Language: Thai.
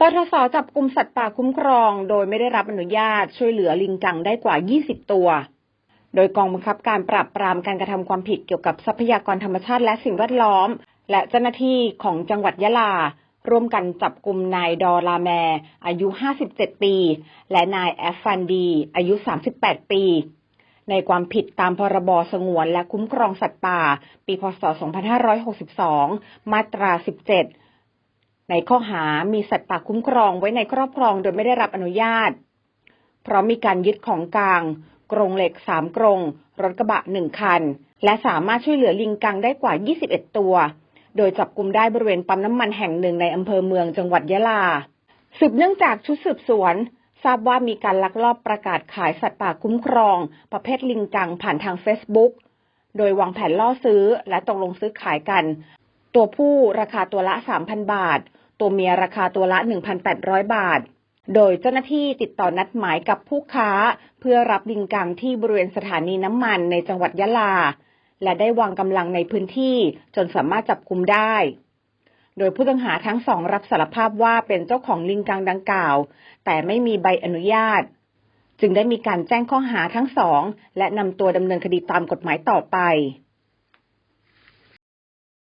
ปทศจับกลุ่มสัตว์ป่าคุ้มครอง โดยไม่ได้รับอนุญาตช่วยเหลือลิงกังได้กว่า 20 ตัว โดยกองบังคับการปราบปรามการกระทำความผิดเกี่ยวกับทรัพยากรธรรมชาติและสิ่งแวดล้อม และเจ้าหน้าที่ของจังหวัดยะลา ร่วมกันจับกลุ่มนายดอลาแม อายุ 57 ปี และนายแอฟฟันดี อายุ 38 ปี ในความผิดตามพรบสงวนและคุ้มครองสัตว์ป่า ปีพศ 2562 มาตรา 17 ในข้อหามีสัตว์ป่าคุ้มครองไว้ในครอบครองโดยไม่ได้รับอนุญาต เพราะมีการยึดของกลาง กรงเหล็กสามกรง รถกระบะหนึ่งคัน และสามารถช่วยเหลือลิงกังได้กว่า 21 ตัว โดยจับกลุ่มได้บริเวณปั๊มน้ำมันแห่งหนึ่งในอำเภอเมืองจังหวัดยะลา สืบเนื่องจากชุดสืบสวน ทราบว่ามีการลักลอบประกาศขายสัตว์ป่าคุ้มครอง ประเภทลิงกังผ่านทาง Facebook โดยวางแผนล่อซื้อและตกลงซื้อขายกัน ตัวผู้ราคาตัวละ 3,000 บาท ตัวเมียราคาตัวละ 1,800 บาท โดยเจ้าหน้าที่ติดต่อนัดหมายกับผู้ค้า เพื่อรับลิงกังที่บริเวณสถานีน้ำมันในจังหวัดยะลา และได้วางกำลังในพื้นที่จนสามารถจับกุมได้ โดยผู้ต้องหาทั้งสองรับสารภาพว่าเป็นเจ้าของลิงกังดังกล่าว แต่ไม่มีใบอนุญาต จึงได้มีการแจ้งข้อหาทั้งสอง และนำตัวดำเนินคดีตามกฎหมายต่อไป